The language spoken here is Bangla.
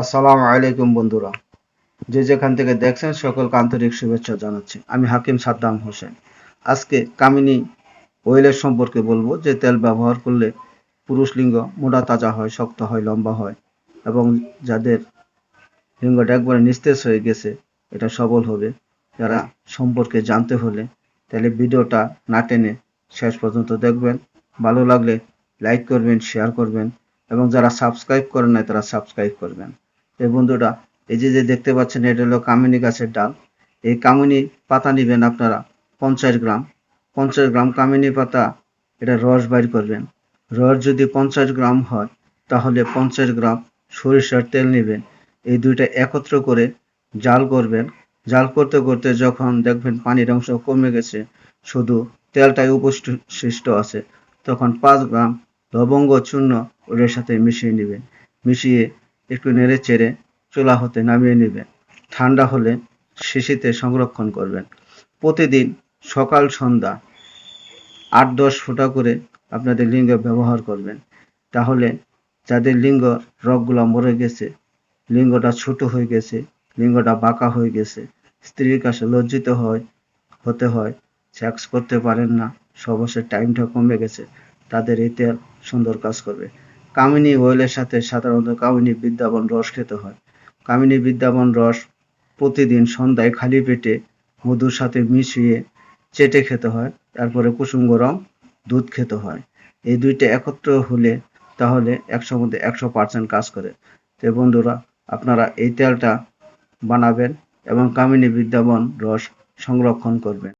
আসসালামু আলাইকুম বন্ধুরা। যে যেখান থেকে দেখছেন, সকলকে আন্তরিক শুভেচ্ছা জানাচ্ছি। আমি হাকিম সাদ্দাম হোসেন। আজকে কামিনী ওয়েলের সম্পর্কে বলব যে, তেল ব্যবহার করলে পুরুষ লিঙ্গ মোটা তাজা হয়, শক্ত হয়, লম্বা হয় এবং যাদের লিঙ্গটা একবারে নিস্তেজ হয়ে গেছে, এটা সবল হবে। যারা সম্পর্কে জানতে হলে তাহলে ভিডিওটা না টেনে শেষ পর্যন্ত দেখবেন। ভালো লাগলে লাইক করবেন শেয়ার করবেন এবং যারা সাবস্ক্রাইব করেন নাই, তারা সাবস্ক্রাইব করবেন। এই বন্ধুরা, এই যে যে দেখতে পাচ্ছেন, এটা হলো কামিনী গাছের ডাল। এই কামিনী পাতা নেবেন আপনারা পঞ্চাশ গ্রাম। পঞ্চাশ গ্রাম কামিনী পাতা, এটা রস বাইর করবেন। রস যদি পঞ্চাশ গ্রাম হয়, তাহলে পঞ্চাশ গ্রাম সরিষার তেল নেবেন। এই দুইটা একত্র করে জাল করবেন। জাল করতে করতে যখন দেখবেন পানির অংশ কমে গেছে, শুধু তেলটাই উপশিষ্ট আছে, তখন পাঁচ গ্রাম লবঙ্গ, চূর্ণ, ওটার সাথে মিশিয়ে নেবেন। মিশিয়ে একটু নেড়ে চেড়ে চুলা হতে নামিয়ে নেবেন। ঠান্ডা হলে শিশিতে সংরক্ষণ করবেন। প্রতিদিন সকাল, সন্ধ্যা আট, দশ ফোঁটা করে আপনাদের লিঙ্গ ব্যবহার করবেন। তাহলে যাদের লিঙ্গ রগগুলো মরে গেছে, লিঙ্গটা ছোট হয়ে গেছে, লিঙ্গটা বাঁকা হয়ে গেছে, স্ত্রীর কাছে লজ্জিত হয়, হতে হয়, সেক্স করতে পারেন না সবশের টাইমটা কমে গেছে, তাদের এই তেল সুন্দর কাজ করবে। কামিনী ওয়েলের সাথে সাধারণত কামিনী বিদ্যাবন রস খেতে হয়। কামিনী বিদ্যাবন রস প্রতিদিন সন্ধ্যায় খালি পেটে মধুর সাথে মিশিয়ে চেটে খেতে হয়, তারপরে কুসুম গরম দুধ খেতে হয়। এই দুইটা একত্র হলে তাহলে একশো মধ্যে একশো পার্সেন্ট কাজ করে। তো বন্ধুরা, আপনারা এই তেলটা বানাবেন এবং কামিনী বিদ্যাবন রস সংরক্ষণ করবেন।